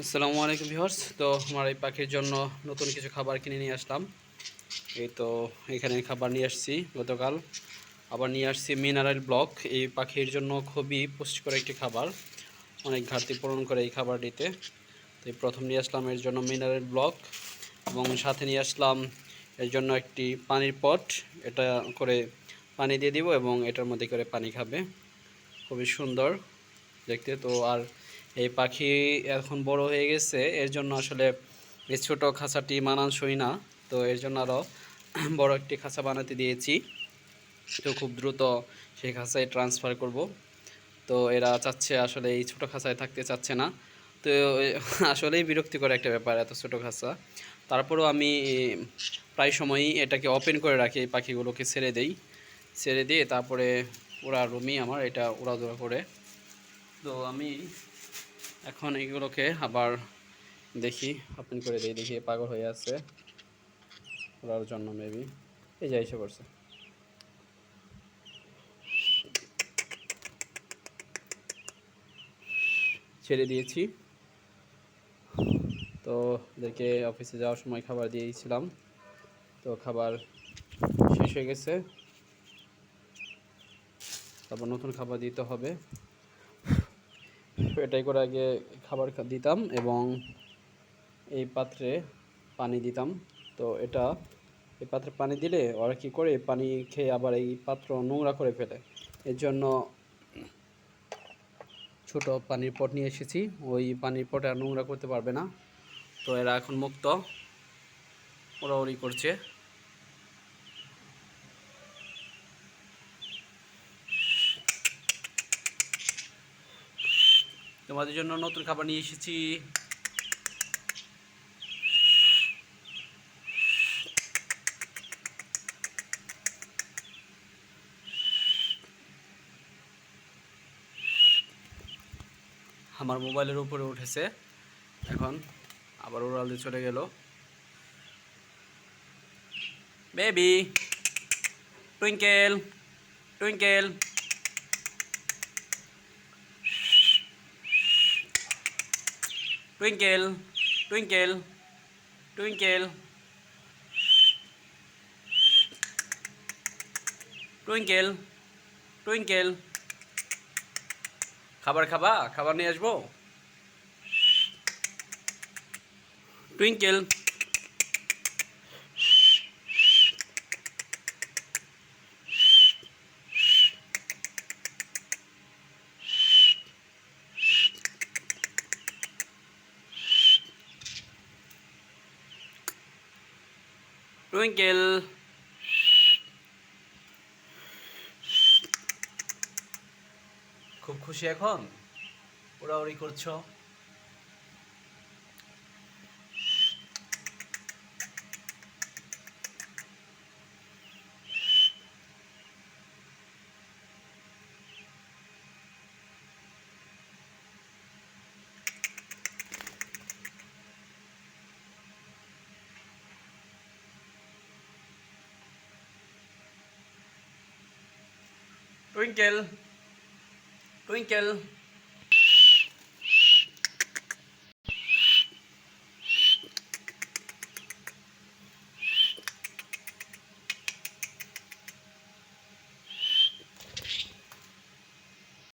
আসসালামু আলাইকুম ভিউয়ার্স। তো আমার এই পাখির জন্য নতুন কিছু খাবার কিনে নিয়ে আসলাম। এই তো এখানে খাবার নিয়ে আসছি গতকাল। আবার নিয়ে আসছি মিনারেল ব্লক। এই পাখির জন্য খুবই পুষ্টিকর একটি খাবার। অনেক ঘাটতি পূরণ করে এই খাবারটিতে। তো এই প্রথম নিয়ে আসলাম এর জন্য মিনারেল ব্লক এবং সাথে নিয়ে আসলাম এর জন্য একটি পানির পট। এটা করে পানি দিয়ে দিব এবং এটার মধ্যে করে পানি খাবে। খুবই সুন্দর দেখতে। তো আর এই পাখি এখন বড় হয়ে গেছে, এর জন্য আসলে এই ছোটো খাঁচাটি মানানসই না। তো এর জন্য আরও বড় একটি খাঁচা বানাতে দিয়েছি। তো খুব দ্রুত সেই খাঁচায় ট্রান্সফার করব। তো এরা চাচ্ছে আসলে এই ছোটো খাঁচায় থাকতে চাচ্ছে না। তো আসলেই বিরক্তিকর একটা ব্যাপার এত ছোটো খাঁচা। তারপরেও আমি প্রায় সময়ই এটাকে ওপেন করে রাখি, এই পাখিগুলোকে ছেড়ে দেই। ছেড়ে দিয়ে তারপরে ওরা রুমি আমার, এটা উড়াদুরা করে। তো আমি এখন এগুলোকে আবার দেখি ওপেন করে দিই দেখি পাগল হয়ে আছে। ওরার জন্য মেবি এই যে এসে পড়ছে। ছেড়ে দিয়েছি। তো ওদেরকে অফিসে যাওয়ার সময় খাবার দিয়েছিলাম। তো খাবার শেষ হয়ে গেছে। তারপর নতুন খাবার দিতে হবে। এটাই করে আগে খাবার দিতাম এবং এই পাত্রে পানি দিতাম। তো এটা, এই পাত্রে পানি দিলে ওরা কী করে, পানি খেয়ে আবার এই পাত্র নোংরা করে ফেলে। এর জন্য ছোট পানির পট নিয়ে এসেছি। ওই পানির পটে আর নোংরা করতে পারবে না। তো এরা এখন মুক্ত। ওড়াউড়ি করছে। তোমাদের জন্য নতুন খাবার নিয়ে এসেছি। আমার মোবাইলের উপরে উঠেছে। এখন আবার ওরাল দিয়ে চলে গেল। Baby twinkle twinkle twinkle twinkle twinkle twinkle twinkle খাবার খাবা? খাবার নিয়ে আসব? টুইঙ্কেল টুইঙ্কেল খুব খুশি এখন? ওড়াউড়ি করছ? Twinkle, twinkle.